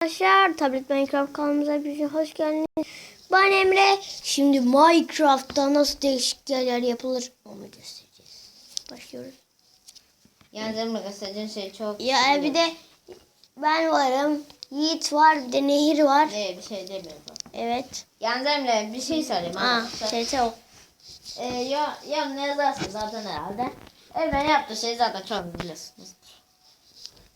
Arkadaşlar Tablet Minecraft kanalımıza hoş geldiniz. Ben Emre. Şimdi Minecraft'ta nasıl değişik yerler yapılır onu göstereceğiz. Başlıyoruz. Yani Emre göstereceğin şey çok... Ya bir de ben varım. Yiğit var. Bir de Nehir var. Ne bir şey demiyorum. Evet. Yani Emre bir şey söyleyeyim. Aa, arkadaşlar. TT o. Ee, ya, ya ne yazarsın zaten herhalde. Emre yaptığı şey zaten çok biliyorsunuz.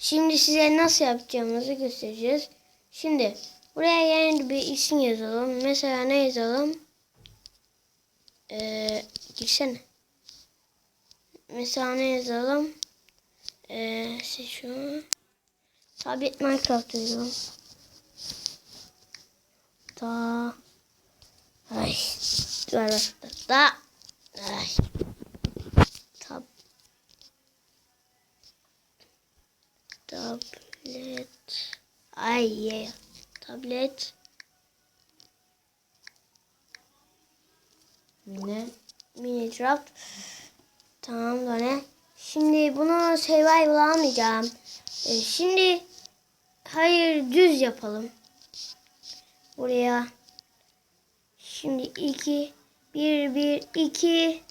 Şimdi size nasıl yapacağımızı göstereceğiz. Şimdi buraya yeni bir isim yazalım. Mesela ne yazalım? Ee, girsene. Mesela ne yazalım? Ee, şu. Tablet Minecraft yazalım. Da. Ay. Ver ver. Da. Ay. Tablet. Ay ye. Tablet. Ne? Minecraft. Tamam da ne? Şimdi bunu survival almayacağım. Ee, şimdi hayır düz yapalım. Buraya. Şimdi 2 1 1 2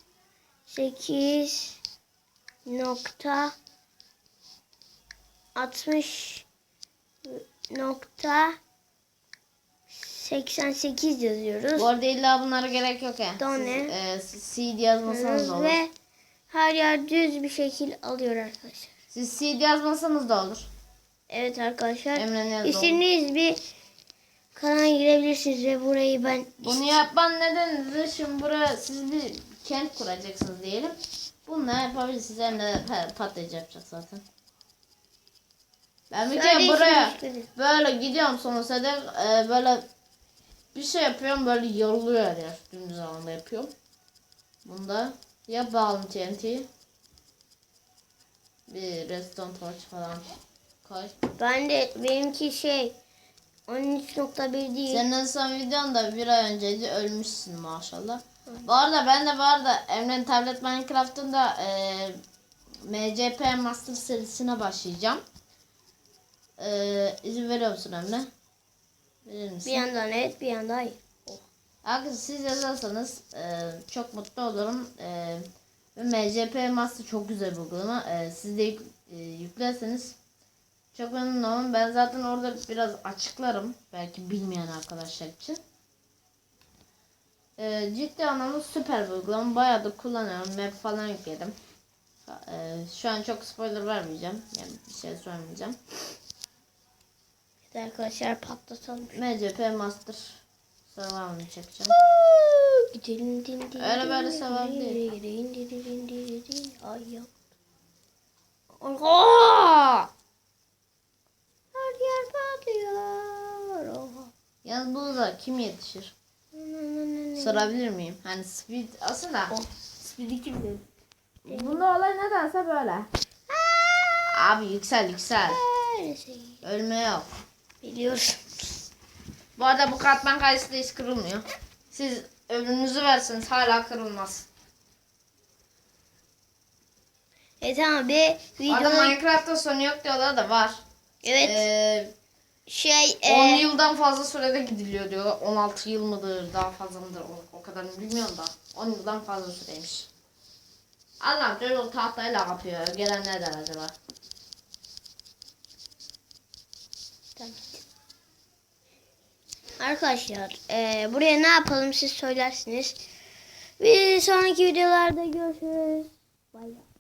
8 nokta 60 nokta 88 yazıyoruz. Bu arada illa bunlara gerek yok ya. Daha Siz, e, CD yazmasanız da olur. Ve her yer düz bir şekil alıyor arkadaşlar. Siz CD yazmasanız da olur. Evet arkadaşlar. Emre ne yazdı? İstediğiniz bir kanala girebilirsiniz ve burayı ben Bunu yapman nedeni de şimdi buraya siz bir kent kuracaksınız diyelim. Bununla yapabilirsiniz. Emre pa- patlayıcı yapacak zaten. Ben bir kere buraya böyle gidiyorum sonuçta da e, böyle bir şey yapıyorum böyle yoruluyor her yer. Dümdüz alanda yapıyorum. Bunda ya bağlı TNT bir redstone torch falan koy. Ben de benimki şey 13.1 değil. Senin en son videon da bir ay önceydi ölmüşsün maşallah. Bu arada ben de bu arada Emre'nin tablet Minecraft'ın da e, MCP Master serisine başlayacağım. E, izin veriyor musun Emre? Verir misin? Bir yandan evet bir yandan hayır. Arkadaşlar siz yazarsanız e, çok mutlu olurum. E, ve MCP Master çok güzel bir uygulama. E, siz de yük- e, yüklerseniz çok memnun olurum. Ben zaten orada biraz açıklarım. Belki bilmeyen arkadaşlar için. E, ciddi anlamda süper bir uygulama. Bayağı da kullanıyorum. Map falan yükledim. E, şu an çok spoiler vermeyeceğim. Yani bir şey söylemeyeceğim. Evet arkadaşlar patlatalım. MCP Master Survival'ını çekeceğim. Gidelim din din. Öyle böyle din, değil. din, din, din, din. Ay ya. Oha! Her yer patlıyor. Oha. Yalnız burada kim yetişir? Sorabilir miyim? Hani speed aslında Oh. speed kim bilir? Bunda olay nedense böyle. Abi yüksel yüksel. Şey. Ölme yok. Biliyorum. Bu arada bu katman kayısı da hiç kırılmıyor. Siz ömrünüzü verseniz hala kırılmaz. E tamam bir Bu arada Minecraft'ta sonu yok diyorlar da var. evet Ee, şey 10 e, yıldan fazla sürede gidiliyor diyor. 16 yıl mıdır daha fazla mıdır o, o kadar bilmiyorum da. 10 yıldan fazla süreymiş. Allah'ım çocuk tahtayla kapıyor. Gelen ne der acaba? Tamam. Arkadaşlar e, buraya ne yapalım siz söylersiniz. Bir sonraki videolarda görüşürüz. Bay bay.